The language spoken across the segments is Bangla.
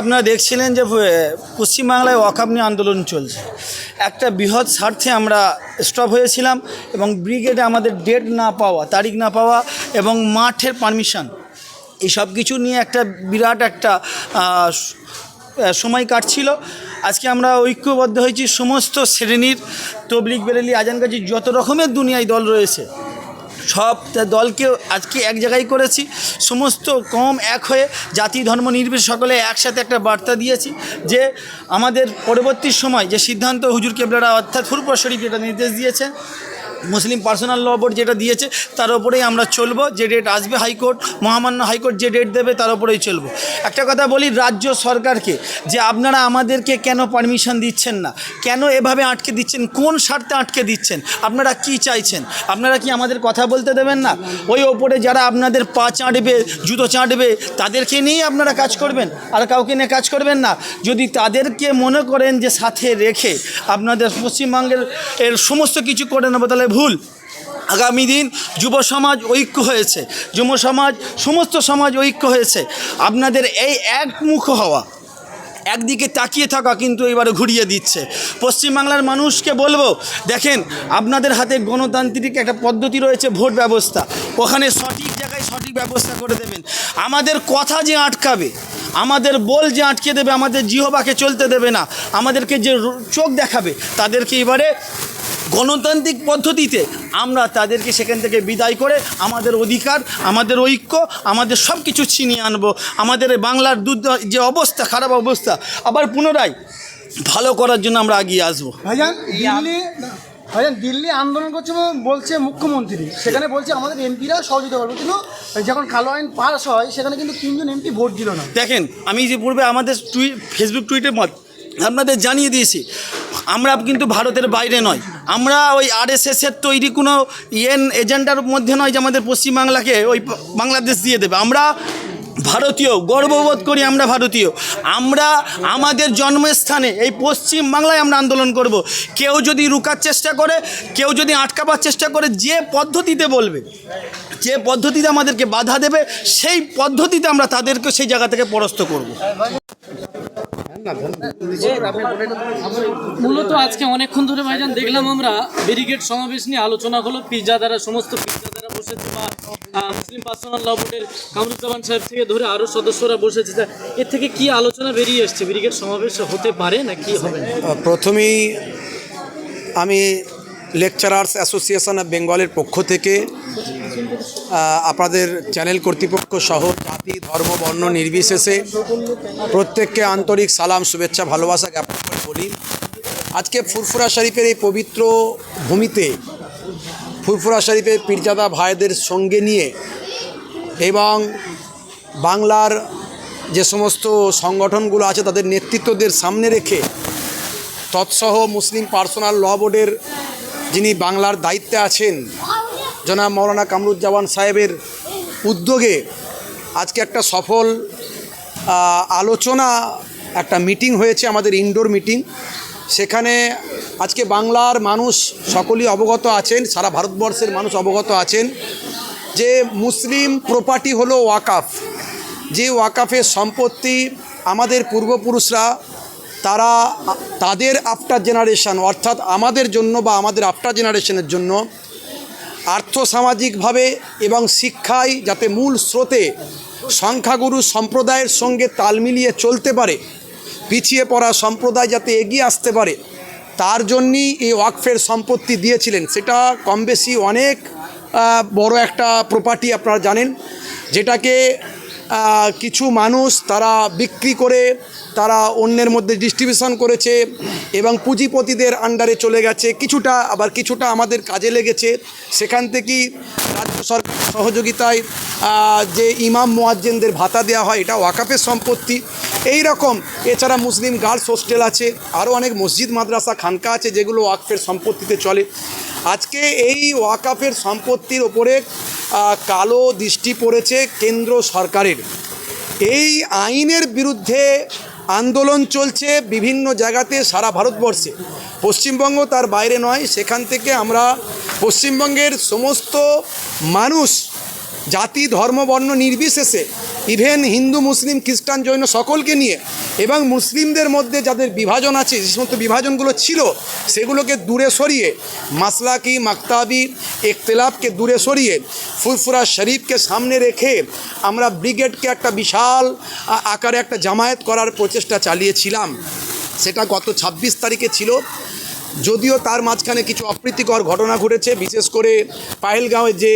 আপনারা দেখছিলেন যে পশ্চিমবাংলায় ওয়াকাপ নিয়ে আন্দোলন চলছে। একটা বৃহৎ স্বার্থে আমরা স্টপ হয়েছিলাম এবং ব্রিগেডে আমাদের ডেট না পাওয়া, তারিখ না পাওয়া এবং মাঠের পারমিশন এই সব কিছু নিয়ে একটা বিরাট একটা সময় কাটছিল। আজকে আমরা ঐক্যবদ্ধ হয়েছি সমস্ত শ্রেণির তবলিক বেরেলি আজানগাজি যত রকমের দুনিয়ায় দল রয়েছে সব দলকে আজকে এক জায়গায় করেছি। সমস্ত কম এক হয়ে জাতি, ধর্ম, নির্বিশেষ সকলে একসাথে একটা বার্তা দিয়েছি যে আমাদের পরবর্তী সময় যে সিদ্ধান্ত হুজুর কেবলারা অর্থাৎ ফুরপুর শরীফ যেটা নির্দেশ দিয়েছে মুসলিম পার্সোনাল ল বোর্ড যেটা দিয়েছে, তার উপরেই আমরা চলবো, যে ডেট আসবে হাইকোর্ট, মহামান্য হাইকোর্ট যে ডেট দেবে, তার উপরেই চলবো। একটা কথা বলি রাজ্য সরকারকে, যে আপনারা আমাদেরকে কেন পারমিশন দিচ্ছেন না? কেন এভাবে আটকে দিচ্ছেন? কোন স্বার্থে আটকে দিচ্ছেন? আপনারা কি চাইছেন? আপনারা কি আমাদের কথা বলতে দেবেন না? ওই ওপরে যারা আপনাদের পা চাঁটবে জুতো চাঁটবে তাদেরকে নিয়েই আপনারা কাজ করবেন? আর কাউকে নিয়ে কাজ করবেন না? যদি তাদেরকে মনে করেন যে সাথে রেখে আপনাদের পশ্চিমবঙ্গের এর সমস্ত কিছু করে নেব, তাহলে ভুল। আগামী দিন যুব সমাজ ঐক্য হয়েছে। যুব সমাজ, সমস্ত সমাজ ঐক্য হয়েছে। আপনাদের এই একমুখ হওয়া, একদিকে তাকিয়ে থাকা কিন্তু এবারে ঘুরিয়ে দিচ্ছে। পশ্চিমবাংলার মানুষকে বলব, দেখেন, আপনাদের হাতে গণতান্ত্রিক একটা পদ্ধতি রয়েছে ভোট ব্যবস্থা। ওখানে সঠিক জায়গায় সঠিক ব্যবস্থা করে দেবেন। আমাদের কথা যে আটকাবে, আমাদের বল যে আটকে দেবে, আমাদের জিহবাকে চলতে দেবে না, আমাদেরকে যে চোখ দেখাবে, তাদেরকে এবারে গণতান্ত্রিক পদ্ধতিতে আমরা তাদেরকে সেখান থেকে বিদায় করে আমাদের অধিকার আমাদের ঐক্য আমাদের সব কিছু ছিনিয়ে আনব। আমাদের বাংলার দুধ যে অবস্থা খারাপ অবস্থা আবার পুনরায় ভালো করার জন্য আমরা এগিয়ে আসব। ভাইজান দিল্লি ভাইজান দিল্লি আন্দোলন করছে বলছে মুখ্যমন্ত্রী। সেখানে বলছে আমাদের এমপিরা সহযোগিতা করবে। কিন্তু যখন কালো আইন পাস হয় সেখানে কিন্তু তিনজন এমপি ভোট দিল না। দেখেন আমি যে পূর্বে আমাদের টুই ফেসবুক টুইটের মত আপনাদের জানিয়ে দিয়েছি, আমরা কিন্তু ভারতের বাইরে নয়। আমরা ওই আর আরএসএসের তৈরি কোনো ইয়েন এজেন্ডার মধ্যে নয় যে আমাদের পশ্চিমবাংলাকে ওই বাংলাদেশ দিয়ে দেবে। আমরা ভারতীয়, গর্ববোধ করি আমরা ভারতীয়। আমরা আমাদের জন্মস্থানে এই পশ্চিম বাংলায় আমরা আন্দোলন করব। কেউ যদি রুকার চেষ্টা করে, কেউ যদি আটকাবার চেষ্টা করে, যে পদ্ধতিতে বলবে, যে পদ্ধতিতে আমাদেরকে বাধা দেবে, সেই পদ্ধতিতে আমরা তাদেরকে সেই জায়গা থেকে পরাস্ত করব। মূলত আজকে অনেকক্ষণ ধরে ভাইজান দেখলাম আমরা ব্যারিকেড সমাবেশ নিয়ে আলোচনা হলো পিজা দ্বারা সমস্ত পিজা দ্বারা বসেছে বা মুসলিম পার্সোনাল ল বোর্ডের কামরুজ্জামান সাহেব থেকে ধরে আরও সদস্যরা বসেছে। এর থেকে কি আলোচনা বেরিয়ে এসছে ব্যারিকেড সমাবেশ হতে পারে না কি হবে? প্রথমেই আমি লেকচারার্স অ্যাসোসিয়েশন অফ বেঙ্গলের পক্ষ থেকে আপনাদের চ্যানেল কর্তৃপক্ষ সহ জাতি, ধর্ম, বর্ণ নির্বিশেষে প্রত্যেককে আন্তরিক সালাম, শুভেচ্ছা, ভালোবাসা জ্ঞাপন করে বলি। আজকে ফুরফুরা শরীফের এই পবিত্র ভূমিতে ফুরফুরা শরীফের পীরজাদা ভাইদের সঙ্গে নিয়ে এবং বাংলার যে সমস্ত সংগঠনগুলো আছে, তাদের নেতৃত্বদের সামনে রেখে তৎসহ মুসলিম পার্সোনাল ল বোর্ডের যিনি বাংলার দায়িত্বে আছেন, জনাব মৌলানা কামরুজ্জামান সাহেবের উদ্যোগে আজকে একটা সফল আলোচনা, একটা মিটিং হয়েছে, আমাদের ইনডোর মিটিং সেখানে আজকে বাংলার মানুষ সকলেই অবগত আছেন, সারা ভারতবর্ষের মানুষ অবগত আছেন, যে মুসলিম প্রপার্টি হলো ওয়াকাফ। যে ওয়াকাফের সম্পত্তি আমাদের পূর্বপুরুষরা, তারা তাদের আফটার জেনারেশান অর্থাৎ আমাদের জন্য বা আমাদের আফটার জেনারেশনের জন্য আর্থসামাজিকভাবে এবং শিক্ষায় যাতে মূল স্রোতে সংখ্যাগুরু সম্প্রদায়ের সঙ্গে তাল মিলিয়ে চলতে পারে, পিছিয়ে পড়া সম্প্রদায় যাতে এগিয়ে আসতে পারে, তার জন্যই এই ওয়াকফের সম্পত্তি দিয়েছিলেন। সেটা কম বেশি অনেক বড় একটা প্রপার্টি আপনারা জানেন, যেটাকে কিছু মানুষ তারা বিক্রি করে, তারা অন্যের মধ্যে ডিস্ট্রিবিউশন করেছে এবং পুঁজিপতিদের আন্ডারে চলে গেছে। কিছুটা আবার কিছুটা আমাদের কাজে লেগেছে। সেখান থেকেই রাজ্য সরকার সহযোগিতায় যে ইমাম মোয়াজ্জেনদের ভাতা দেওয়া হয় এটা ওয়াকাফের সম্পত্তি। এই রকম এছাড়া মুসলিম গার্লস হোস্টেল আছে, আরও অনেক মসজিদ, মাদ্রাসা, খানকা আছে যেগুলো ওয়াকফের সম্পত্তিতে চলে। আজকে এই ওয়াকাফের সম্পত্তির ওপরে কালো দৃষ্টি পড়েছে কেন্দ্র সরকারের। এই আইনের বিরুদ্ধে আন্দোলন চলছে বিভিন্ন জায়গাতে সারা ভারতবর্ষে। পশ্চিমবঙ্গ তার বাইরে নয়, সেখান থেকে আমরা পশ্চিমবঙ্গের সমস্ত মানুষ জাতি, ধর্ম, বর্ণ নির্বিশেষে ইভেন হিন্দু, মুসলিম, খ্রিস্টান, জৈন সকলকে নিয়ে এবং মুসলিমদের মধ্যে যাদের বিভাজন আছে, যে সমস্ত বিভাজনগুলো ছিল, সেগুলোকে দূরে সরিয়ে, মাসলাকি, মাকতাবি, একতলাফকে দূরে সরিয়ে, ফুরফুরা শরীফকে সামনে রেখে আমরা ব্রিগেডকে একটা বিশাল আকারে একটা জামায়াত করার প্রচেষ্টা চালিয়েছিলাম। সেটা গত ছাব্বিশ তারিখে ছিল। যদিও তার মাঝখানে কিছু অপ্রীতিকর ঘটনা ঘটেছে, বিশেষ করে পাহেলগাঁওয়ে যে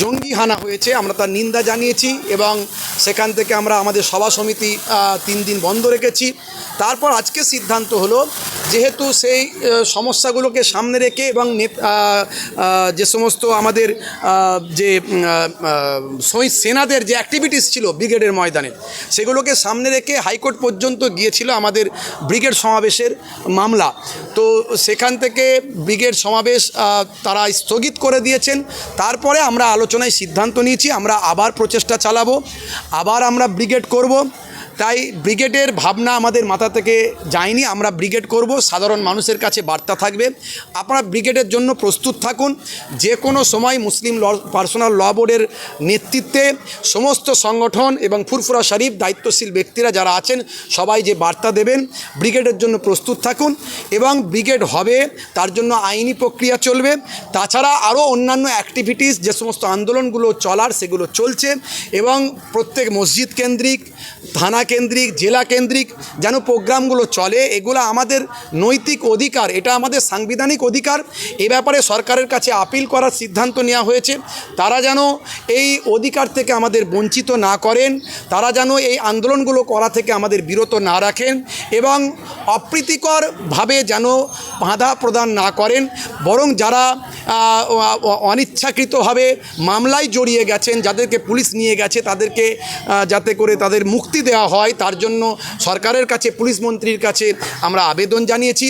জঙ্গি হানা হয়েছে, আমরা তার নিন্দা জানিয়েছি এবং সেখান থেকে আমরা আমাদের সভা সমিতি তিন দিন বন্ধ রেখেছি। তারপর আজকে সিদ্ধান্ত হলো, যেহেতু সেই সমস্যাগুলোকে সামনে রেখে এবং যে সমস্ত আমাদের যে শহীদ সেনাদের যে অ্যাক্টিভিটিস ছিল ব্রিগেডের ময়দানে, সেগুলোকে সামনে রেখে হাইকোর্ট পর্যন্ত গিয়েছিল আমাদের ব্রিগেড সমাবেশের মামলা। তো সেখান থেকে ব্রিগেড সমাবেশ তারা স্থগিত করে দিয়েছেন। তারপরে আমরা আলোচনায় সিদ্ধান্ত নিয়েছি, আমরা আবার প্রচেষ্টা চালাবো, আবার আমরা ব্রিগেড করব। তাই ব্রিগেডের ভাবনা আমাদের মাথা থেকে যায়নি, আমরা ব্রিগেড করব, সাধারণ মানুষের কাছে বার্তা থাকবে। আপনারা ব্রিগেডের জন্য প্রস্তুত থাকুন, যে কোনো সময় মুসলিম ল পার্সোনাল ল বোর্ডের নেতৃত্বে সমস্ত সংগঠন এবং ফুরফুরা শরীফ দায়িত্বশীল ব্যক্তিরা যারা আছেন, সবাই যে বার্তা দেবেন, ব্রিগেডের জন্য প্রস্তুত থাকুন এবং ব্রিগেড হবে, তার জন্য আইনি প্রক্রিয়া চলবে। তাছাড়া আরও অন্যান্য অ্যাক্টিভিটিস যে সমস্ত আন্দোলনগুলো চলার, সেগুলো চলছে এবং প্রত্যেক মসজিদ কেন্দ্রিক, থানা কেন্দ্রিক জেলা কেন্দ্রিক যেন প্রোগ্রামগুলো চলে, এগুলো আমাদের নৈতিক অধিকার, এটা আমাদের সাংবিধানিক অধিকার। এ ব্যাপারে সরকারের কাছে আপিল করার সিদ্ধান্ত নেওয়া হয়েছে। তারা যেন এই অধিকার থেকে আমাদের বঞ্চিত না করেন, তারা যেন এই আন্দোলনগুলো করা থেকে আমাদের বিরত না রাখেন এবং অপ্রীতিকরভাবে যেন বাধা প্রদান না করেন। বরং যারা অনিচ্ছাকৃতভাবে মামলায় জড়িয়ে গেছেন, যাদেরকে পুলিশ নিয়ে গেছে, তাদেরকে যাতে করে তাদের মুক্তি দেওয়া হয়। তার জন্য সরকারের কাছে, পুলিশ মন্ত্রীর কাছে আমরা আবেদন জানিয়েছি।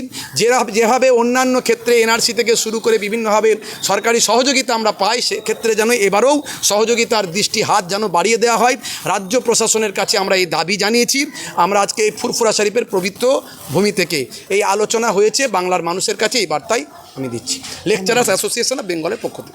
যেভাবে অন্যান্য ক্ষেত্রে এনআরসি থেকে শুরু করে বিভিন্নভাবে সরকারি সহযোগিতা আমরা পাই, সেক্ষেত্রে যেন এবারেও সহযোগিতার দৃষ্টি, হাত যেন বাড়িয়ে দেওয়া হয়, রাজ্য প্রশাসনের কাছে আমরা এই দাবি জানিয়েছি। আমরা আজকে এই ফুরফুরা শরীফের পবিত্র ভূমি থেকে এই আলোচনা হয়েছে, বাংলার মানুষের কাছে এই বার্তাই আমি দিচ্ছি। লেকচারার্স অ্যাসোসিয়েশন অফ বেঙ্গলের পক্ষ থেকে।